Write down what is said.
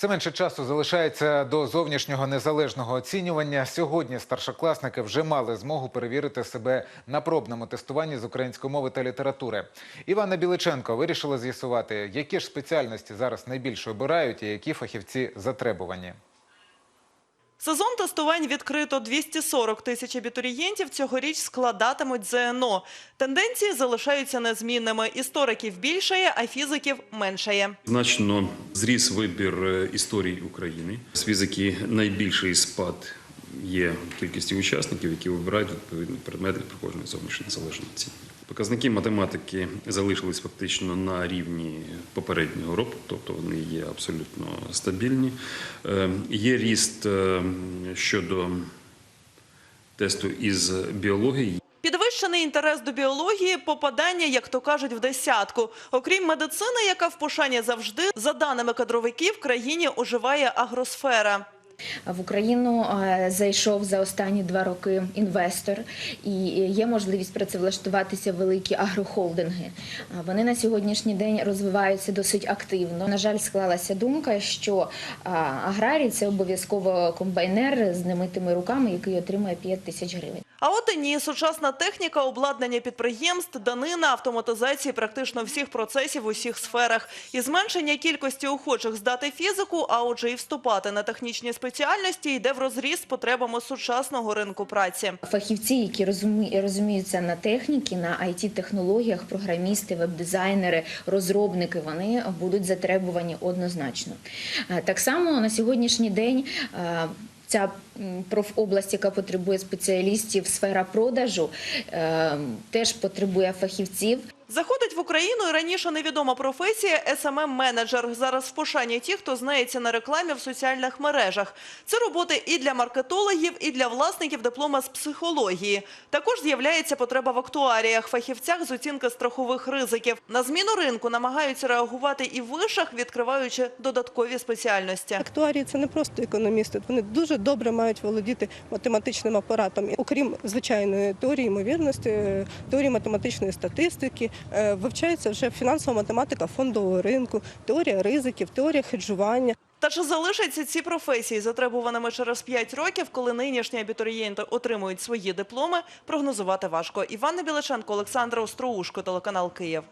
Все менше часу залишається до зовнішнього незалежного оцінювання. Сьогодні старшокласники вже мали змогу перевірити себе на пробному тестуванні з української мови та літератури. Івана Біличенко вирішила з'ясувати, які ж спеціальності зараз найбільше обирають і які фахівці затребувані. Сезон тестувань відкрито 240 тисяч абітурієнтів цьогоріч складатимуть ЗНО. Тенденції залишаються незмінними. Істориків більшає, а фізиків меншає. Значно зріс вибір е, історії України. З фізики найбільший спад є в кількості учасників, які вибирають відповідні предмети для проходження зовнішньої незалежної оцінки. Показники математики залишились фактично на рівні попереднього року, тобто вони є абсолютно стабільні. Е, Є ріст е, щодо тесту із біології. Підвищений інтерес до біології, попадання, як то кажуть, в десятку. Окрім медицини, яка в пошані завжди, за даними кадровиків, в країні оживає агросфера. В Україну е, зайшов за останні два роки інвестор, і є можливість працевлаштуватися великі агрохолдинги. Е, Вони на сьогоднішній день розвиваються досить активно. На жаль, склалася думка, що е, аграрій це обов'язково комбайнер з немитими руками, який отримує 5 тисяч гривень. А от і ні, сучасна техніка, обладнання підприємств, данина автоматизації практично всіх процесів у всіх сферах. І зменшення кількості охочих здати фізику, а отже і вступати на технічні спеціальності, йде в розріз з потребами сучасного ринку праці. Фахівці, які розумі- розуміються на техніці, на it технологіях програмісти, веб-дизайнери, розробники, вони будуть затребувані однозначно. Е, Так само на сьогоднішній день. е, Ця профобласть, яка потребує спеціалістів, сфера продажу, е, теж потребує фахівців. Заходить в Україну і раніше невідома професія SMM-менеджер. Зараз в пошані ті, хто знається на рекламі в соціальних мережах. Це роботи і для маркетологів, і для власників диплома з психології. Також з'являється потреба в актуаріях, фахівцях з оцінки страхових ризиків. На зміну ринку намагаються реагувати і в вишах, відкриваючи додаткові спеціальності. Актуарії це не просто економісти, вони дуже добре мають володіти математичним апаратом. Окрім звичайної теорії ймовірності, теорії математичної статистики, вивчається вже фінансова математика фондового ринку, теорія ризиків, теорія хеджування. Та чи залишаться ці професії затребуваними через 5 років, коли нинішні абітурієнти отримують свої дипломи, прогнозувати важко. Івана Біличенко, Олександра Остроушко, телеканал Київ.